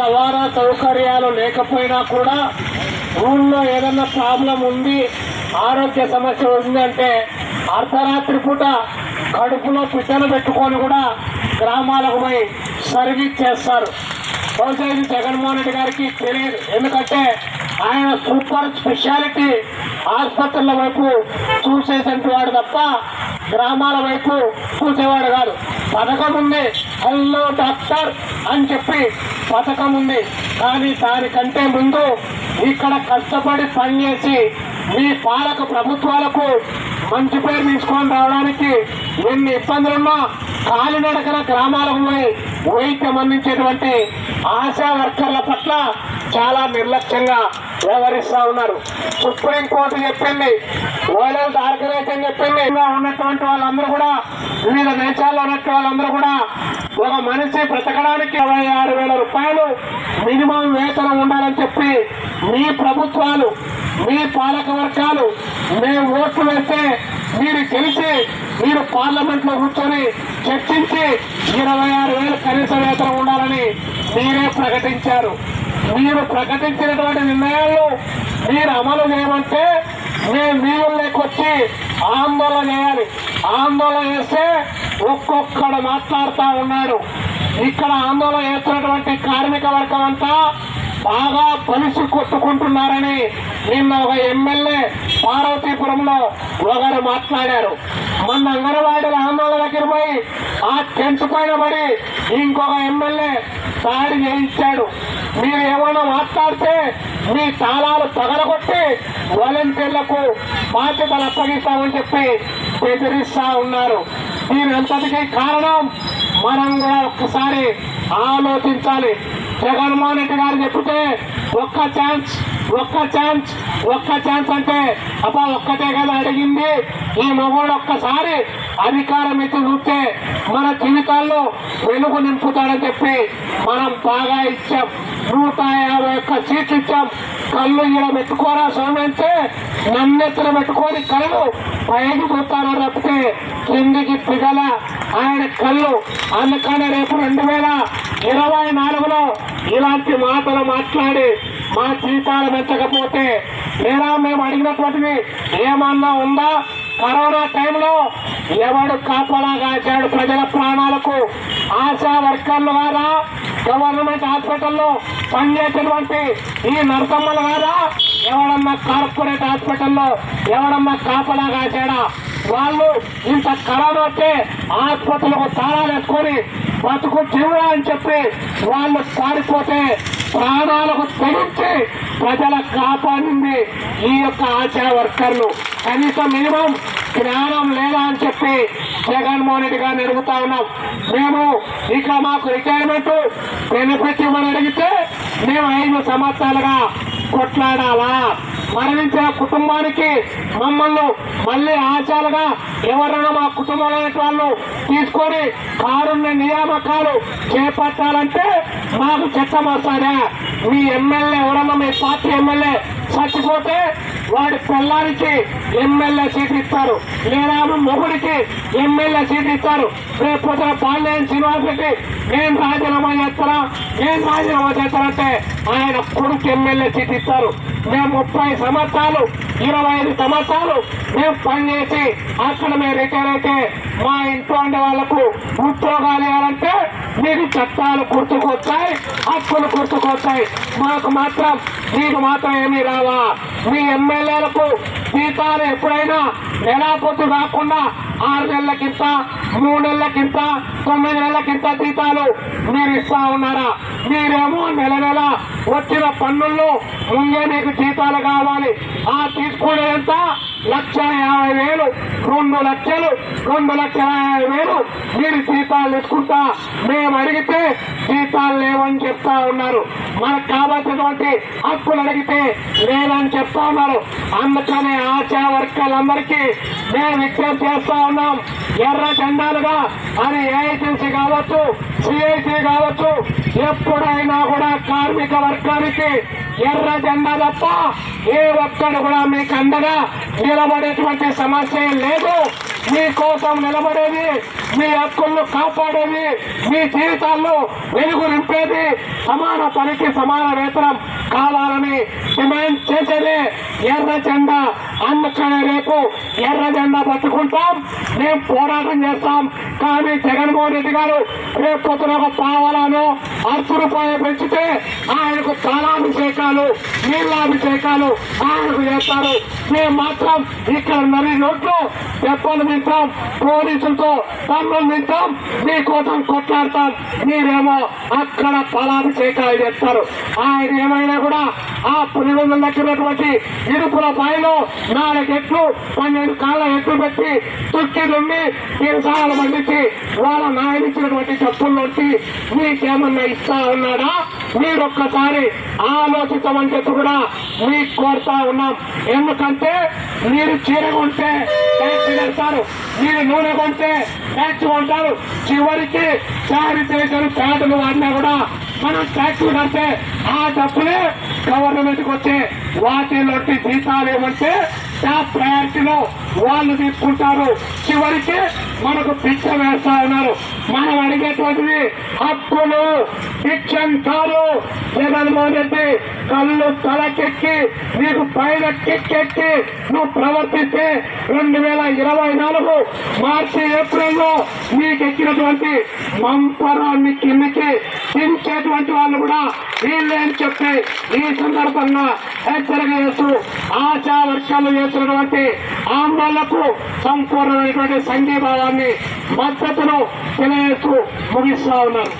రవాణా సౌకర్యాలు లేకపోయినా కూడా ఊళ్ళో ఏదన్నా ప్రాబ్లం ఉంది ఆరోగ్య సమస్య ఉందంటే అర్ధరాత్రి పూట కడుపులో పిట్టలు పెట్టుకొని కూడా గ్రామాలకు పోయి సర్వీస్ చేస్తారు. బహుశా ఇది జగన్మోహన్ రెడ్డి గారికి తెలియదు. ఎందుకంటే ఆయన సూపర్ స్పెషాలిటీ ఆసుపత్రుల వైపు చూసేటువంటి వాడు తప్ప గ్రామాల వైపు చూసేవాడు కాదు. పథకం ఉంది హలో డాక్టర్ అని చెప్పి పథకం ఉంది. కానీ దానికంటే ముందు ఇక్కడ కష్టపడి పనిచేసి మీ పాలక ప్రభుత్వాలకు మంచి పేరు తీసుకొని రావడానికి ఎన్ని ఇబ్బందులున్నా కాలినడకన గ్రామాలకు పోయి వైద్యం అందించేటువంటి ఆశా వర్కర్ల పట్ల చాలా నిర్లక్ష్యంగా వ్యవహరిస్తా ఉన్నారు. సుప్రీంకోర్టు చెప్పింది. వరల్డ్ ఆర్గనైజేషన్ చెప్పింది. ఇలా ఉన్నటువంటి వాళ్ళందరూ కూడా వివిధ దేశాల్లో ఉన్నటువంటి వాళ్ళందరూ కూడా ఒక మనిషి బ్రతకడానికి ఇరవై ఆరు వేల రూపాయలు మినిమం వేతనం ఉండాలని చెప్పి మీ ప్రభుత్వాలు మీ పాలక వర్గాలు మేము ఓట్లు వేస్తే మీరు గెలిచి మీరు పార్లమెంట్లో కూర్చొని చర్చించి ఇరవై ఆరు వేలు కనీస వేతనం ఉండాలని మీరే ప్రకటించారు. మీరు ప్రకటించినటువంటి నిర్ణయాలు మీరు అమలు చేయమంటే మేము మీరు వచ్చి ఆందోళన చేయాలి. ఆందోళన చేస్తే ఒక్కొక్కడు మాట్లాడుతూ ఉన్నాడు. ఇక్కడ ఆందోళన చేస్తున్నటువంటి కార్మిక వర్గం అంతా బాగా పలిసి కొట్టుకుంటున్నారని నిన్న ఒక ఎమ్మెల్యే పార్వతీపురంలో ఒకరు మాట్లాడారు. మొన్న అంగన్వాడీల ఆందోళన దగ్గర పోయి ఆ టెంట్ పైన పడి ఇంకొక ఎమ్మెల్యే దాడి చేయించాడు. మీరు ఏమైనా మాట్లాడితే మీ తాళాలు పగలగొట్టి వాలంటీర్లకు బాధ్యతలు అప్పగిస్తామని చెప్పి బెదిరిస్తా ఉన్నారు. దీనంతటికీ కారణం మనం కూడా ఒక్కసారి ఆలోచించాలి. జగన్మోహన్ రెడ్డి గారు చెప్తే ఒక్క ఛాన్స్ ఒక్క ఛాన్స్ ఒక్క ఛాన్స్ అంటే అబ్బా ఒక్కటే కదా అడిగింది. ఈ మగోడు ఒక్కసారి అధికారం ఎత్తి చూస్తే మన జీవితాల్లో వెలుగు నింపుతాడని చెప్పి మనం బాగా ఇచ్చాం. నూట యాభై ఒక్క సీట్లు ఇచ్చాం. కళ్ళు ఇలా పెట్టుకోరా స్వామి అంటే నన్నెత్తున పెట్టుకొని కళ్ళు పైకి చూస్తాను తప్పితే కిందికి పిగల ఆయన కళ్ళు. అందుకనే రేపు రెండు వేల ఇరవై నాలుగులో ఇలాంటి మాటలు మాట్లాడి మా జీతాలు పెంచకపోతే లేదా మేము అడిగినటువంటిది ఏమన్నా ఉందా? కరోనా టైంలో ఎవడు కాపలా కాచాడు ప్రజల ప్రాణాలకు? ఆశా వర్కర్లు కాదా? గవర్నమెంట్ హాస్పిటల్లో పనిచేసేటువంటి ఈ నరసమ్మలు కాదా? ఎవడన్నా కార్పొరేట్ హాస్పిటల్లో ఎవడన్నా కాపలా కాచాడా వాళ్ళు ఇంత కరోనా వస్తే ఆసుపత్రులకు తాళాలు వేసుకొని బతుకు జీవుడా అని చెప్పి వాళ్ళు పారిపోతే ప్రాణాలకు తెగించి ప్రజల కాపాడింది ఈ యొక్క ఆశా వర్కర్లు. కనీసం మినిమం జ్ఞానం లేదా అని చెప్పి జగన్మోహన్ రెడ్డి గారిని అడుగుతా ఉన్నాం. మేము ఇక మాకు రిటైర్మెంట్ బెనిఫిట్ ఇవ్వమని అడిగితే మేము ఐదు సంవత్సరాలుగా కొట్లాడాలా? మరణించిన కుటుంబానికి మమ్మల్ని మళ్ళీ ఆశాలుగా ఎవరైనా మా కుటుంబంలో వాళ్ళు తీసుకొని కారుణ్య నియామకాలు చేపట్టాలంటే మాకు చట్టం వస్తారా? మీ ఎమ్మెల్యే ఎవరన్నా మీ పార్టీ ఎమ్మెల్యే చచ్చిపోతే వాడి పొల్లానికి ఎమ్మెల్యే సీట్ ఇస్తారు. లేదా మొగుడికి ఎమ్మెల్యే సీట్ ఇస్తారు. రేపు పొద్దున బాలినేని శ్రీనివాసులకి నేను రాజీనామా చేస్తారా? నేను రాజీనామా చేస్తారంటే ఆయన కొడుకు ఎమ్మెల్యే సీట్ ఇస్తారు. మేము ముప్పై సంవత్సరాలు ఇరవై ఐదు సంవత్సరాలు మేము పనిచేసి అక్కడ మేము రిటైర్ అయితే మా ఇంట్లో ఉండే వాళ్ళకు ఉద్యోగాలు ఇవ్వాలంటే మీకు చట్టాలు గుర్తుకొచ్చాయి హక్కులు గుర్తుకొచ్చాయి మాకు మాత్రం మీకు మాత్రం ఏమీ రావా? మీ ఎమ్మెల్యేలకు జీతాలు ఎప్పుడైనా నెలాపొత్తు కాకుండా ఆరు నెలలకింత మూడు నెలలకింత తొమ్మిది నెలలకింత జీతాలు మీరు ఇస్తా ఉన్నారా? మీరేమో నెల నెల వచ్చిన పన్నుల్లో ముందే మీకు జీతాలు కావాలి. ఆ తీసుకునేంత లక్ష యాభై వేలు రెండు లక్షలు రెండు లక్షల యాభై వేలు మీరు జీతాలు తీసుకుంటా మేము అడిగితే జీతాలు లేవని చెప్తా ఉన్నారు. మనకు కావాల్సినటువంటి హక్కులు అడిగితే లేదని చెప్తా ఉన్నారు. అందుకనే ఆశా వర్గాలందరికీ మేము విజ్ఞప్తి చేస్తా ఉన్నాం. ఎర్ర జెండాలుగా అది ఏఐసిసి కావచ్చు సిఐసి కావచ్చు ఎప్పుడైనా కూడా కార్మిక వర్గానికి ఎర్ర జెండా తప్ప ఏ ఒక్కడు కూడా మీకు అందగా నిలబడేటువంటి సమస్య ఏం లేదు. మీకోసం నిలబడేది మీ హక్కులను కాపాడేది మీ జీవితాల్లో వెలుగు నింపేది సమాన పనికి సమాన వేతనం కావాలని డిమాండ్ చేసేదే ఎర్ర జెండా. అందుకనే రేపు ఎర్ర జెండా పట్టుకుంటాం. మేము పోరాటం చేస్తాం. కానీ జగన్మోహన్ రెడ్డి గారు రేపు పొద్దున ఒక పావలను అర్ధ రూపాయలు పెంచితే ఆయనకు పాలాభిషేకాలు నీళ్ళాభిషేకాలు ఆయనకు చేస్తారు. మేము మాత్రం ఇక్కడ నరి నోట్లు దెబ్బలు తింటాం పోలీసులతో పన్నులు తింటాం. మీకోసం కొట్లాడతాం. మీరేమో అక్కడ ఫలాభిషేకాలు చేస్తారు. ఆయన ఏమైనా కూడా ఆ తొమ్మిది వందల దక్కినటువంటి ఇరుకుల బాయిలో నాలుగు ఎట్లు పన్నెండు కాళ్ళ ఎట్లు పెట్టి తుక్కి దుమ్మి తీర్థాలు పండించి వాళ్ళ నాయనిచ్చినటువంటి చెప్పుల్లోంచి మీకేమన్నా ఇస్తా ఉన్నాడా? మీరు ఒక్కసారి ఆలోచించమని చెప్పి కూడా మీకు కోరుతా ఉన్నాం. ఎందుకంటే మీరు చీర కొంటే ట్యాక్స్ కడతారు మీరు నూనె కొంటే ట్యాక్స్ కొంటారు. చివరికి శానిటైజర్ ప్యాడ్లు వాడినా కూడా మనం ట్యాక్సులు కడితే ఆ డబ్బులే గవర్నమెంట్కి వచ్చే వాటిలోకి జీతాలు ఏమంటే టాప్ ప్రయారిటీలో వాళ్ళు తీసుకుంటారు. చివరికి మనకు పిచ్చ వేస్తా ఉన్నారు. మనం అడిగేటువంటిది హక్కులు పిచ్చం కాదు జగన్మోహన్ రెడ్డి కళ్ళు తలకెక్కి నీకు పైన కిక్కెక్కి నువ్వు ప్రవర్తిస్తే రెండు వేల ఇరవై నాలుగు మార్చి ఏప్రిల్లో నీకు ఎక్కినటువంటి మంపరాన్ని కిందకి దించేటువంటి వాళ్ళు కూడా వీళ్ళేం చెప్పి ఈ సందర్భంగా హెచ్చరిక చేస్తూ ఆశా వర్గాలు చేస్తున్నటువంటి ఆందోళనకు సంపూర్ణమైనటువంటి సంఘీభావాన్ని మద్దతును తెలియజేస్తూ ముగిస్తా ఉన్నారు